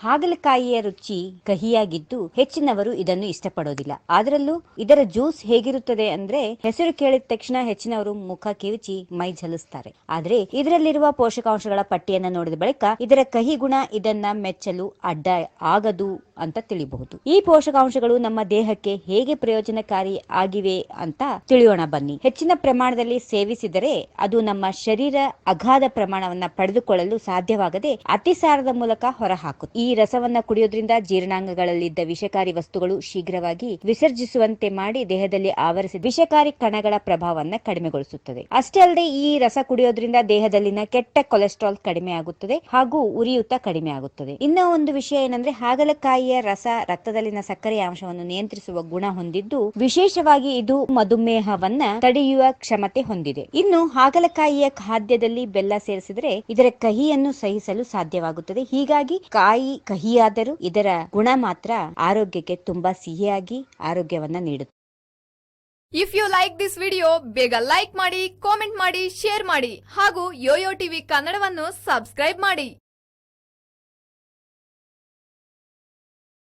ಹಾಗಲಕಾಯಿಯ ರುಚಿ ಕಹಿಯಾಗಿದ್ದು ಹೆಚ್ಚಿನವರು ಇದನ್ನು ಇಷ್ಟಪಡೋದಿಲ್ಲ. ಅದರಲ್ಲೂ ಇದರ ಜ್ಯೂಸ್ ಹೇಗಿರುತ್ತದೆ ಅಂದ್ರೆ ಹೆಸರು ಕೇಳಿದ ತಕ್ಷಣ ಹೆಚ್ಚಿನವರು ಮುಖ ಕಿವಿಚಿ ಮೈ ಜಲಿಸ್ತಾರೆ ಆದ್ರೆ ಇದರಲ್ಲಿರುವ ಪೋಷಕಾಂಶಗಳ ಪಟ್ಟಿಯನ್ನ ನೋಡಿದ ಬಳಿಕ ಇದರ ಕಹಿ ಗುಣ ಇದನ್ನ ಮೆಚ್ಚಲು ಅಡ್ಡ ಆಗದು ಅಂತ ತಿಳಿಬಹುದು. ಈ ಪೋಷಕಾಂಶಗಳು ನಮ್ಮ ದೇಹಕ್ಕೆ ಹೇಗೆ ಪ್ರಯೋಜನಕಾರಿ ಆಗಿವೆ ಅಂತ ತಿಳಿಯೋಣ ಬನ್ನಿ. ಹೆಚ್ಚಿನ ಪ್ರಮಾಣದಲ್ಲಿ ಸೇವಿಸಿದರೆ ಅದು ನಮ್ಮ ಶರೀರ ಅಗಾಧ ಪ್ರಮಾಣವನ್ನ ಪಡೆದುಕೊಳ್ಳಲು ಸಾಧ್ಯವಾಗದೆ ಅತಿಸಾರದ ಮೂಲಕ ಹೊರಹಾಕುತ್ತೆ. ಈ ರಸವನ್ನ ಕುಡಿಯೋದ್ರಿಂದ ಜೀರ್ಣಾಂಗಗಳಲ್ಲಿದ್ದ ವಿಷಕಾರಿ ವಸ್ತುಗಳು ಶೀಘ್ರವಾಗಿ ವಿಸರ್ಜಿಸುವಂತೆ ಮಾಡಿ ದೇಹದಲ್ಲಿ ಆವರಿಸಿದ ವಿಷಕಾರಿ ಕಣಗಳ ಪ್ರಭಾವವನ್ನ ಕಡಿಮೆಗೊಳಿಸುತ್ತದೆ. ಅಷ್ಟೇ ಅಲ್ಲದೆ ಈ ರಸ ಕುಡಿಯೋದ್ರಿಂದ ದೇಹದಲ್ಲಿನ ಕೆಟ್ಟ ಕೊಲೆಸ್ಟ್ರಾಲ್ ಕಡಿಮೆ ಆಗುತ್ತದೆ ಹಾಗೂ ಉರಿಯೂತ ಕಡಿಮೆ ಆಗುತ್ತದೆ ಇನ್ನ ಒಂದು ವಿಷಯ ಏನಂದ್ರೆ ಹಾಗಲಕಾಯಿಯ ರಸ ರಕ್ತದಲ್ಲಿನ ಸಕ್ಕರೆಯ ಅಂಶವನ್ನು ನಿಯಂತ್ರಿಸುವ ಗುಣ ಹೊಂದಿದ್ದು, ವಿಶೇಷವಾಗಿ ಇದು ಮಧುಮೇಹವನ್ನ ತಡೆಯುವ ಕ್ಷಮತೆ ಹೊಂದಿದೆ. ಇನ್ನು ಹಾಗಲಕಾಯಿಯ ಖಾದ್ಯದಲ್ಲಿ ಬೆಲ್ಲ ಸೇರಿಸಿದರೆ ಇದರ ಕಹಿಯನ್ನು ಸಹಿಸಲು ಸಾಧ್ಯವಾಗುತ್ತದೆ. ಹೀಗಾಗಿ ಕಾಯಿ ಕಹಿಯಾದರೂ ಇದರ ಗುಣ ಮಾತ್ರ ಆರೋಗ್ಯಕ್ಕೆ ತುಂಬಾ ಸಿಹಿಯಾಗಿ ಆರೋಗ್ಯವನ್ನ ನೀಡುತ್ತೆ. If you like this video ಬೇಗ ಲೈಕ್ ಮಾಡಿ ಕಾಮೆಂಟ್ ಮಾಡಿ ಶೇರ್ ಮಾಡಿ ಹಾಗೂ ಯೋಯೋ ಟಿವಿ ಕನ್ನಡವನ್ನು ಸಬ್ಸ್ಕ್ರೈಬ್ ಮಾಡಿ.